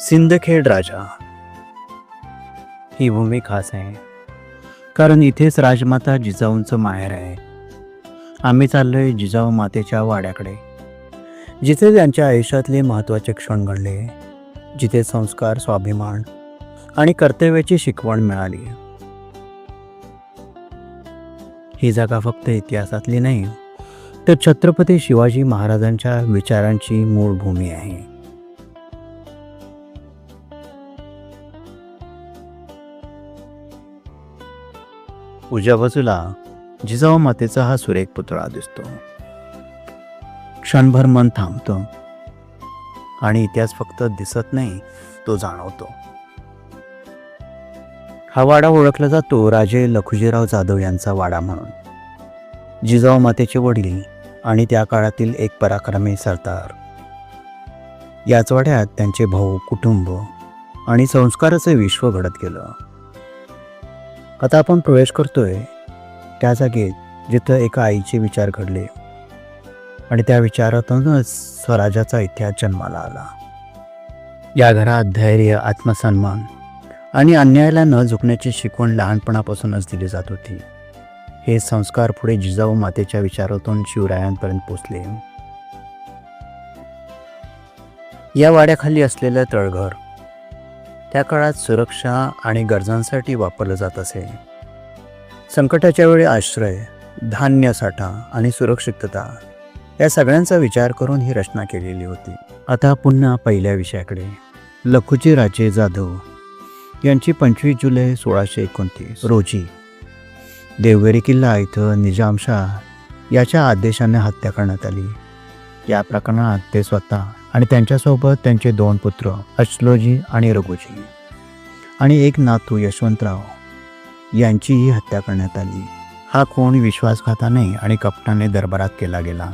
सिंदखेड राजा. ही भूमी खास आहे. कारण इथेच राजमाता जिजाऊंचं माहेर आहे. आम्ही चाललोय जिजाऊ मातेच्या वाड्याकडे. जिथे त्यांच्या आयुष्यातले महत्त्वाचे क्षण घडले. जिथे संस्कार स्वाभिमान आणि कर्तव्याची शिकवण मिळाली. ही जागा फक्त इतिहासातली नाही तर छत्रपती शिवाजी महाराजांच्या विचारांची मूळ भूमी आहे. उजव्या बाजूला जिजाऊ मातेचा हा सुरेख पुतळा दिसतो. क्षणभर मन थांबतं आणि इतिहास फक्त दिसत नाही तो जाणवतो. हा वाडा ओळखला जातो राजे लखुजीराव जाधव यांचा वाडा म्हणून. जिजाऊ मातेचे वडील आणि त्या काळातील एक पराक्रमी सरदार. याच वाड्यात त्यांचे भाऊ कुटुंब आणि संस्काराचं विश्व घडत गेलं. आता आपण प्रवेश करतोय त्या जागेत जिथं एका आईचे विचार घडले. आणि त्या विचारातूनच स्वराज्याचा इतिहास जन्माला आला. या घरात धैर्य आत्मसन्मान आणि अन्यायाला न झुकण्याची शिकवण लहानपणापासूनच दिली जात होती. हे संस्कार पुढे जिजाऊ मातेच्या विचारातून शिवरायांपर्यंत पोचले. या वाड्याखाली असलेलं तळघर त्या काळात सुरक्षा आणि गरजांसाठी वापरलं जात असे. संकटाच्या वेळी आश्रय धान्य साठा आणि सुरक्षितता या सगळ्यांचा विचार करून ही रचना केलेली होती. आता पुन्हा पहिल्या विषयाकडे. लखुजी राजे जाधव यांची पंचवीस जुलै सोळाशे एकोणतीस रोजी देवगिरी किल्ला इथं निजामशाह याच्या आदेशाने हत्या करण्यात आली. या प्रकरणात ते स्वतः आणि त्यांच्यासोबत त्यांचे दोन पुत्र अचलोजी आणि रघुजी. आणि एक नातू यशवंतराव. यांचीही हत्या करण्यात आली. हा खून विश्वासघाताने आणि कपटाने दरबारात केला गेला.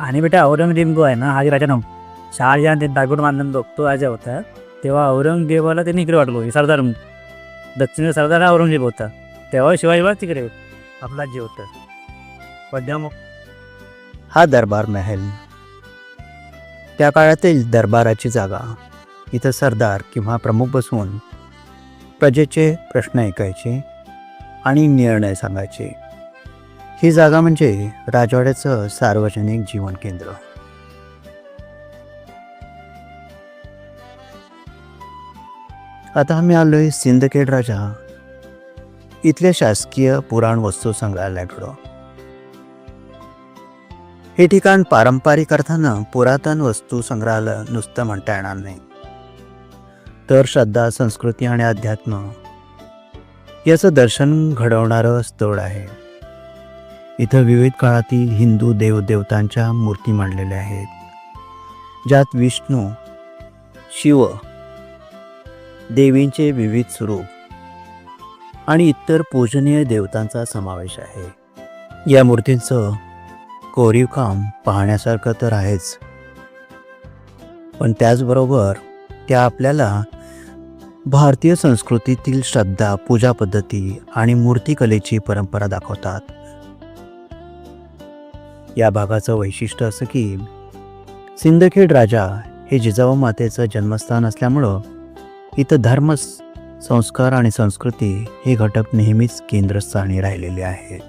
आणि बेटा औरंगजेब जो आहे ना हा जे राजा नव्हता शहाजहान ते दागोड मानन तो राजा होता तेव्हा औरंगजेबाला त्यांनी इकडे वाटलो सरदार. दक्षिण सरदार हा औरंगजेब होता. तेव्हा शिवाजी महाराज तिकडे आपला जे होतं. पद्याम हा दरबार महल त्या काळातील दरबाराची जागा. इथं सरदार किंवा प्रमुख बसून प्रजेचे प्रश्न ऐकायचे आणि निर्णय सांगायचे. ही जागा म्हणजे राजवाड्याचं सार्वजनिक जीवन केंद्र. आता आम्ही आलोय सिंदखेड राजा. इथल्या शासकीय पुराण वस्तू संग्रहालयाकडं. हे ठिकाण पारंपरिक अर्थानं पुरातन वस्तू संग्रहालय नुसतं म्हणता येणार नाही. तर श्रद्धा संस्कृती आणि अध्यात्म याचं दर्शन घडवणारं स्थळ आहे. इथं विविध काळातील हिंदू देवदेवतांच्या मूर्ती मांडलेल्या आहेत. ज्यात विष्णू शिव देवींचे विविध स्वरूप आणि इतर पूजनीय देवतांचा समावेश आहे. या मूर्तींचं कोरीव काम पाहण्यासारखं तर आहेच. पण त्याचबरोबर त्या आपल्याला भारतीय संस्कृतीतील श्रद्धा पूजा पद्धती आणि मूर्तिकलेची परंपरा दाखवतात. या भागाचं वैशिष्ट्य असं की सिंदखेड राजा हे जिजाऊ मातेचं जन्मस्थान असल्यामुळं इथं धर्म संस्कार आणि संस्कृती हे घटक नेहमीच केंद्रस्थानी राहिलेले आहेत.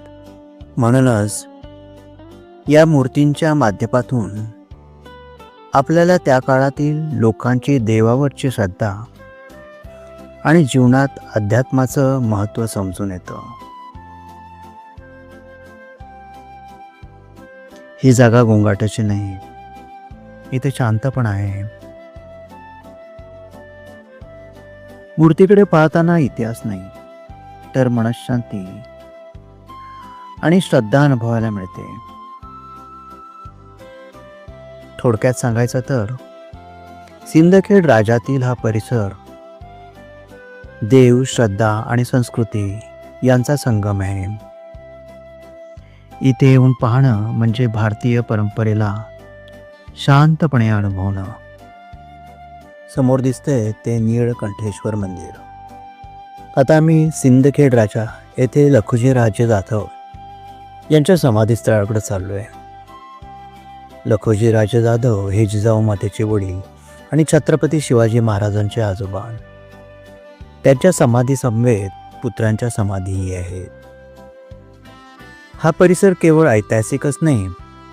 म्हणूनच या मूर्तींच्या माध्यमातून आपल्याला त्या काळातील लोकांची देवावरची श्रद्धा आणि जीवनात अध्यात्माचं महत्त्व समजून येतं. ही जागा गोंगाटाची नाही इथे शांतपण आहे. मूर्तीकडे पाहताना इतिहास नाही तर मनशांती आणि श्रद्धा अनुभवायला मिळते. थोडक्यात सांगायचं तर सिंदखेड राजातील हा परिसर देव श्रद्धा आणि संस्कृती यांचा संगम आहे. इथे येऊन पाहणं म्हणजे भारतीय परंपरेला शांतपणे अनुभवणं. समोर दिसतंय ते नीळकंठेश्वर मंदिर. आता मी सिंदखेड राजा येथे लखुजी राजे जाधव यांच्या समाधीस्थळाकडे चाललो आहे लखोजी राजे जाधव हे जिजाऊ मातेचे वडील आणि छत्रपती शिवाजी महाराजांचे आजोबा. त्यांच्या समाधी समवेत पुत्रांच्या समाधीही आहेत. हा परिसर केवळ ऐतिहासिकच नाही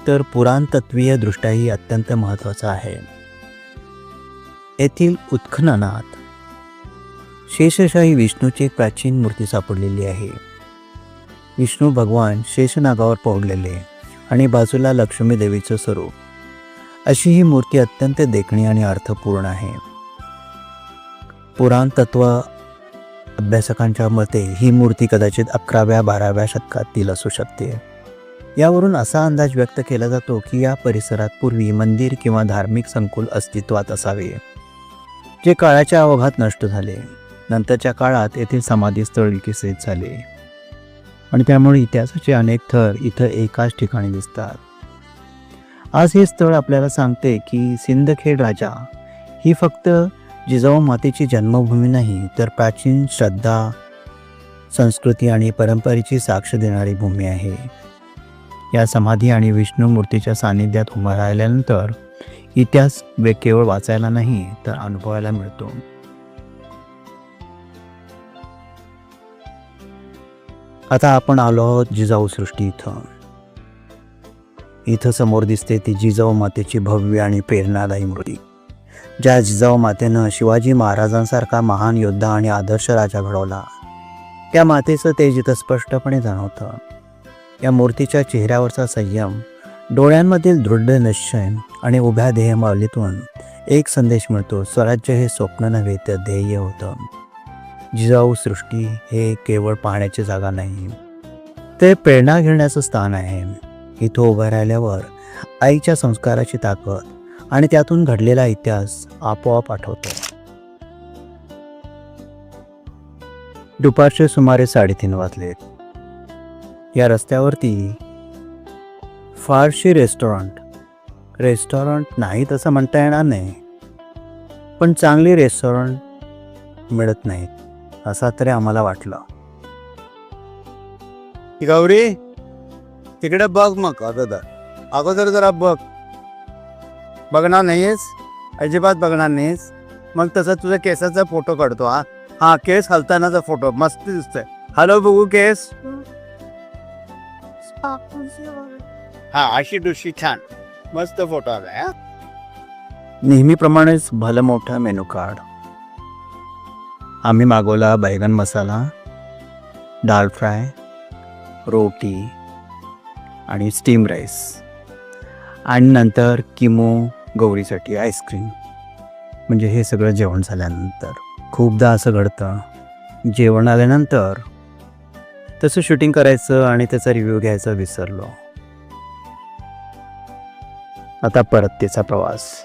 तर पुराणतत्वीय दृष्ट्याही अत्यंत महत्त्वाचा आहे. येथील उत्खननात शेषशाही विष्णूची एक प्राचीन मूर्ती सापडलेली आहे. विष्णू भगवान शेषनागावर पोहडलेले आणि बाजूला लक्ष्मी देवीचं स्वरूप. अशी ही मूर्ती अत्यंत देखणी आणि अर्थपूर्ण आहे. पुराण तत्व अभ्यासकांच्या मते ही मूर्ती कदाचित अकराव्या बाराव्या शतकातील असू शकते. यावरून असा अंदाज व्यक्त केला जातो की या परिसरात पूर्वी मंदिर किंवा धार्मिक संकुल अस्तित्वात असावे. जे काळाच्या अवघात नष्ट झाले. नंतरच्या काळात येथील समाधीस्थळ विकसित झाले. आणि त्यामुळे इतिहासाचे अनेक थर इथं एकाच ठिकाणी दिसतात. आज हे स्थळ आपल्याला सांगते की सिंदखेड राजा ही फक्त जिजाऊ मातेची जन्मभूमी नाही तर प्राचीन श्रद्धा संस्कृती आणि परंपरेची साक्ष देणारी भूमी आहे. या समाधी आणि विष्णू मूर्तीच्या सानिध्यात उभा राहिल्यानंतर इतिहास वे केवळ वाचायला नाही तर अनुभवायला मिळतो. आता आपण आलो आहोत जिजाऊ सृष्टी इथं. इथं समोर दिसते ती जिजाऊ मातेची भव्य आणि प्रेरणादायी मूर्ती. ज्या जिजाऊ मातेनं शिवाजी महाराजांसारखा महान योद्धा आणि आदर्श राजा घडवला. त्या मातेचं तेज इथं स्पष्टपणे जाणवतं. या मूर्तीच्या चेहऱ्यावरचा संयम डोळ्यांमधील दृढ निश्चय आणि उभ्या ध्येयमावलीतून एक संदेश मिळतो स्वराज्य हे स्वप्न नव्हे तर ध्येय होतं. जिजाऊ सृष्टी हे केवळ पाहण्याची जागा नाही. ते प्रेरणा घेण्याचं स्थान आहे. इथं उभं राहिल्यावर आईच्या संस्काराची ताकद आणि त्यातून घडलेला इतिहास आपोआप आठवतो. दुपारचे सुमारे साडेतीन वाजले. या रस्त्यावरती फारशी रेस्टॉरंट. रेस्टॉरंट नाही तसं म्हणता येणार नाही. पण चांगली रेस्टॉरंट मिळत नाहीत. असा तरी आम्हाला वाटलं. गौरी तिकडे बघ मग अगोदर. अगोदर जरा बघ. बघणार नाहीयेस अजिबात बघणार नाहीस? मग तसं तुझ्या केसाचा फोटो काढतो हा? हा केस हलतानाचा फोटो. मस्त दिसतोय. हॅलो बघू केस. हा अशी डुशी छान. मस्त फोटो आलाय नेहमीप्रमाणेच भलं मोठं मेनू कार्ड. आम्ही मागवला बैगन मसाला दाल फ्राय रोटी आणि स्टीम राईस आणि नंतर किमो गौरीसाठी आईस्क्रीम म्हणजे हे सगळं जेवण झाल्यानंतर. खूपदा असं घडतं. जेवण आल्यानंतर तसं शूटिंग करायचं आणि त्याचा रिव्ह्यू घ्यायचा विसरलो. आता परत त्याचा प्रवास.